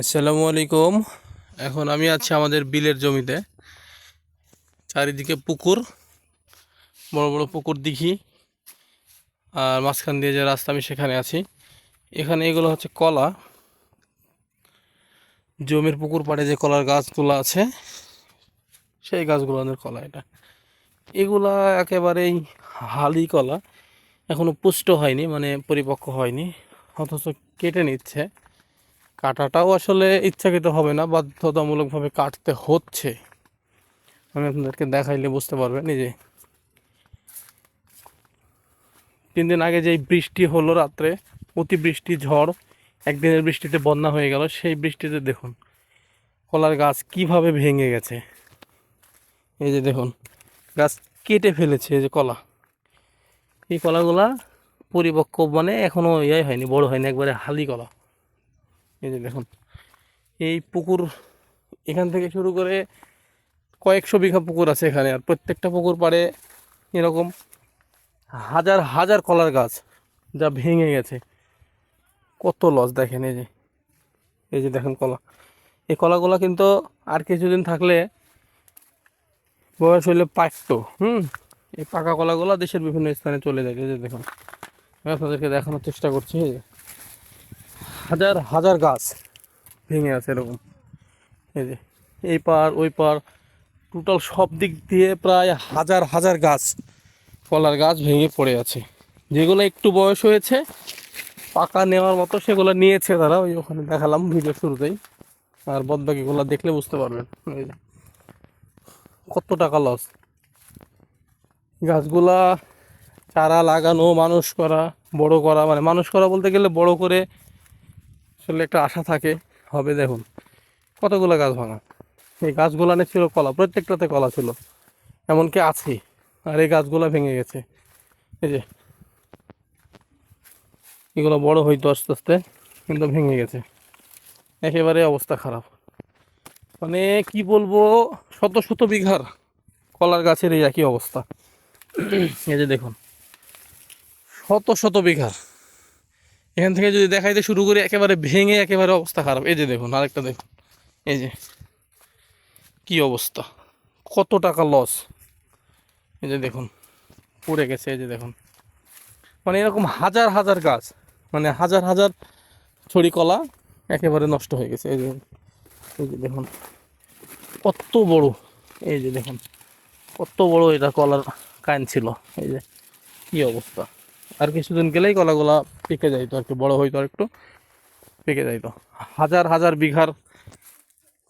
আসসালামু আলাইকুম। এখন আমি আছি আমাদের বিলের জমিতে। চারিদিকে পুকুর, বড় বড় পুকুর দিঘি, আর মাঝখান দিয়ে যে রাস্তা আমি সেখানে আছি। এখানে এগুলো হচ্ছে কলা। জমির পুকুর পাড়ে যে কলার গাছগুলো আছে, সেই গাছগুলো আমাদের কলা এটা। এগুলা একেবারেই হালি কলা। এখনও পুষ্ট হয়নি মানে পরিপক্ক হয়নি, অথচ কেটে নিচ্ছে। কাটাটাও আসলে ইচ্ছাকৃত হবে না, বাধ্যতামূলকভাবে কাটতে হচ্ছে। আমি আপনাদেরকে দেখাইলে বুঝতে পারবেন যে। তিন দিন আগে যেই বৃষ্টি হলো রাত্রে, অতিবৃষ্টি, ঝড়, একদিনের বৃষ্টিতে বন্যা হয়ে গেল, সেই বৃষ্টিতে দেখুন, কলার গাছ কীভাবে ভেঙে গেছে। এই যে দেখুন, গাছ কেটে ফেলেছে এই যে কলা। এই কলাগুলা পরিপক্ক মানে এখনও ইয়ে হয়নি, বড় হয়নি, একবারে হালি কলা। এই যে দেখুন, এই পুকুর এখান থেকে শুরু করে কয়েকশো বিঘা পুকুর আছে এখানে, আর প্রত্যেকটা পুকুর পাড়ে এরকম হাজার হাজার কলার গাছ যা ভেঙে গেছে। কত লস দেখেন এই যে এই যে দেখেন কলা। এই কলাগুলো কিন্তু আর কিছুদিন থাকলে বয়স হইলে পাকতো, হুম? এই পাকা কলাগুলো দেশের বিভিন্ন স্থানে চলে যায়, এই যে দেখুন। আপনাদেরকে দেখানোর চেষ্টা করছি, এই যে। হাজার হাজার গাছ ভেঙে আছে এরকম। এই যে, এই পার ওই পার টোটাল সব দিক দিয়ে প্রায় হাজার হাজার গাছ, কলার গাছ ভেঙে পড়ে আছে। যেগুলো একটু বয়স হয়েছে, পাকা নেওয়ার মতো সেগুলো নিয়েছে তারা, ওই ওখানে দেখালাম ভিডিও শুরুতেই। আর বদ বাকিগুলো দেখলে বুঝতে পারবেন। কত টাকা লস গাছগুলা চারা লাগানো, মানুষ করা, বড় করা মানে মানুষ করা বলতে গেলে বড় করে আসলে একটা আশা থাকে, হবে দেখুন। কতগুলো গাছ ভাঙা? এই গাছগুলো গাছগুলানে ছিল কলা, প্রত্যেকটাতে কলা ছিল। এমনকি আছে, আর এই গাছগুলো ভেঙে গেছে। এই যে, এগুলো বড় হইতো আস্তে আস্তে, কিন্তু ভেঙে গেছে। একেবারে অবস্থা খারাপ। মানে কি বলব, শত শত বিঘার কলার গাছের এই একই অবস্থা। এই যে দেখুন, শত শত বিঘার। এখান থেকে যদি দেখাইতে শুরু করি, একেবারে ভেঙে একেবারে অবস্থা খারাপ। এই যে দেখুন, আরেকটা দেখুন। এই যে, কি অবস্থা? কত টাকা লস এই যে দেখুন, পড়ে গেছে, এই যে দেখুন। মানে এরকম হাজার হাজার গাছ মানে হাজার হাজার ছড়ি কলা একেবারে নষ্ট হয়ে গেছে। এই যে এই যে দেখুন, কত বড়, এই যে দেখুন, কত বড় এটা কলার কান ছিল। এই যে, কি অবস্থা? আর কিছুদিন গেলেই কলাগুলা পেকে যাইতো, আর কি বড় হইতো আর একটু পেকে যাইতো। হাজার হাজার বিঘার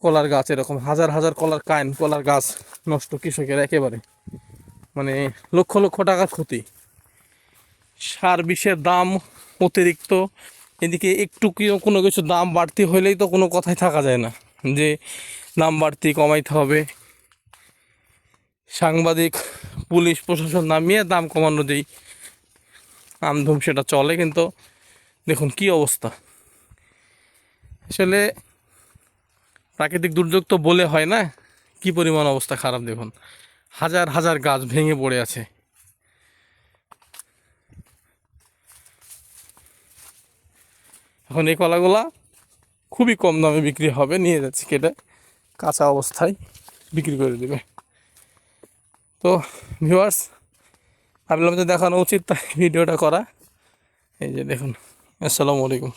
কলার গাছ এরকম, হাজার হাজার কলার কাইন, কলার গাছ নষ্ট কৃষকের একেবারে। মানে লক্ষ লক্ষ টাকার ক্ষতি। সার বিষের দাম অতিরিক্ত, এদিকে একটু কোনো কিছু দাম বাড়তি হইলেই তো কোনো কথাই থাকা যায় না, যে দাম বাড়তি কমাইতে হবে। সাংবাদিক, পুলিশ, প্রশাসন নামিয়ে দাম কমানো যেই আমধুম সেটা চলে, কিন্তু দেখুন কি অবস্থা। আসলে প্রাকৃতিক দুর্যোগ তো বলে হয় না, কি পরিমাণ অবস্থা খারাপ দেখুন। হাজার হাজার গাছ ভেঙে পড়ে আছে। এখন এই কলাগুলা খুবই কম দামে বিক্রি হবে, নিয়ে যাচ্ছে কেটে কাঁচা অবস্থায় বিক্রি করে দেবে। তো ভিউয়ার্স ভাবলাম যে দেখানো উচিত তাই ভিডিওটা করা। এই যে দেখুন আসসালামু আলাইকুম।